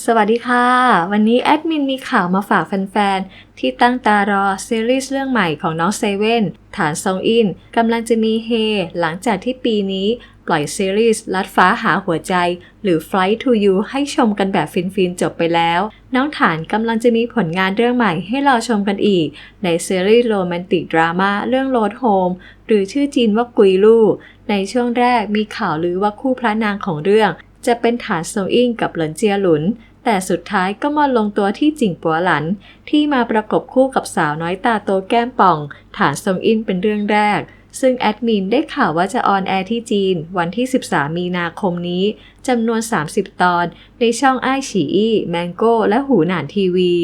สวัสดีค่ะ วันนี้แอดมินมีข่าวมาฝากแฟนๆ ที่ตั้งตารอซีรีส์เรื่องใหม่ของน้องเซเว่นฐานซองอินกำลังจะมีเฮหลังจากที่ปีนี้ปล่อยซีรีส์ลัดฟ้าหาหัวใจ หรือ Flight to You ให้ชมกันแบบฟินๆ จบไปแล้ว น้องฐานกำลังจะมีผลงานเรื่องใหม่ให้เราชมกันอีก ในซีรีส์โรแมนติกดราม่าเรื่อง Road Home หรือชื่อจีนว่ากุยลู่ในช่วงแรกมีข่าวลือว่าคู่พระนางของเรื่อง จะเป็นฐานซงอิงกับเหลินเจียหลุน แต่สุดท้ายก็มาลงตัวที่จิงปัวหลัน ที่มาประกบคู่กับสาวน้อยตาโตแก้มป่อง ฐานซงอินเป็นเรื่องแรก ซึ่งแอดมินได้ข่าวว่าจะออนแอร์ที่จีน วันที่ 13 มีนาคมนี้จำนวน 30 ตอน ในช่องไอฉีอีแมงโก้และหูหนานทีวี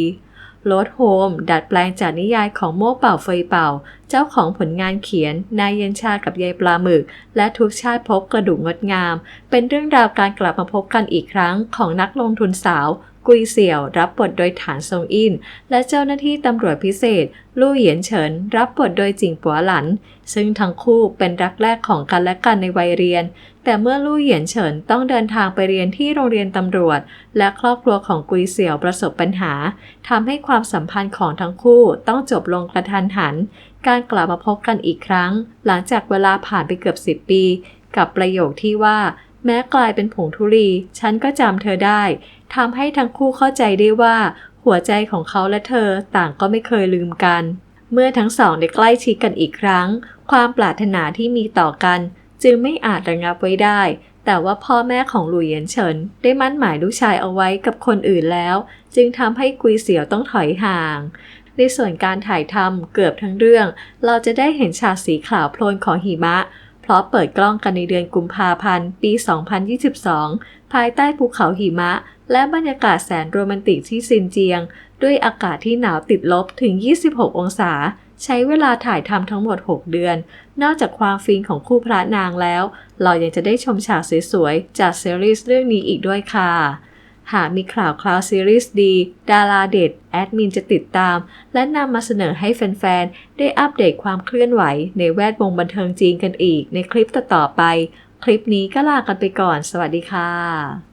โรดโฮมดัดแปลงจากนิยายของโม่เป่าเฟยเป่า เจ้าของผลงานเขียน นายเย็นชากับยายปลาหมึก และทุกชาติพบกระดูกงดงาม เป็นเรื่องราวการกลับมาพบกันอีกครั้งของนักลงทุนสาว กุยเสี่ยว รับบทโดยฐานซงอิน และเจ้าหน้าที่ตำรวจพิเศษ ลู่เหยียนเฉิน รับบทโดยจิงปัวหลัน ซึ่งทั้งคู่เป็นรักแรกของกันและกันในวัยเรียน แต่เมื่อลู่เหยียนเฉินต้องเดินทางไปเรียนที่โรงเรียนตำรวจ และครอบครัวของกุยเสี่ยวประสบปัญหาทำให้ความสัมพันธ์ของทั้งคู่ต้องจบลงกระทันหัน การกลับมาพบกันอีกครั้ง หลังจากเวลาผ่านไปเกือบ10ปี กับประโยคที่ว่า แม้กลายเป็นผงธุลีฉันก็จำเธอได้ทำให้ทั้งคู่เข้าใจได้ว่า หัวใจของเขาและเธอต่างก็ไม่เคยลืมกัน เมื่อทั้งสองได้ใกล้ชิดกันอีกครั้ง ความปรารถนาที่มีต่อกัน จึงไม่อาจระงับไว้ได้ แต่ว่าพ่อแม่ของหลุยเยนเฉิน ได้มั่นหมายลูกชายเอาไว้กับคนอื่นแล้ว จึงทำให้กุยเสี่ยวต้องถอยห่างในส่วนการถ่ายทำเกือบทั้งเรื่อง เราจะได้เห็นฉากสีขาวโพลนของหิมะ ราะเปิดกล้องกันในเดือนกุมภาพันธ์ ปี 2022 ภายใต้ภูเขาหิมะ และบรรยากาศแสนโรแมนติกที่ซินเจียง ด้วยอากาศที่หนาวติดลบถึง 26 องศา ใช้เวลาถ่ายทำทั้งหมด 6 เดือน นอกจากความฟินของคู่พระนางแล้ว เรายังจะได้ชมฉากสวยๆ จากซีรีส์เรื่องนี้อีกด้วยค่ะ หากมีข่าวคลาวซีรีส์ดี ดาราเด็ด แอดมินจะติดตาม และนำมาเสนอให้แฟน ๆ ได้อัปเดตความเคลื่อนไหว ในแวดวงบันเทิงจีนกันอีกในคลิปต่อๆไป คลิปนี้ก็ลากันไปก่อน สวัสดีค่ะ